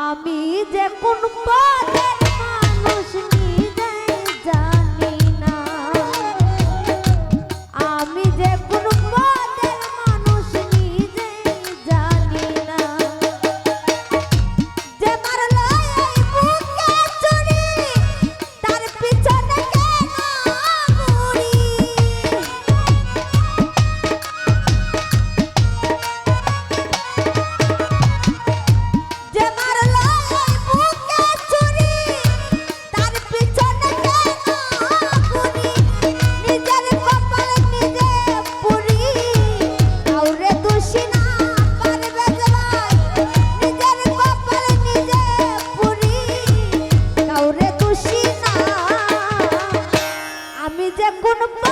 আমি যে কোন পদের কোন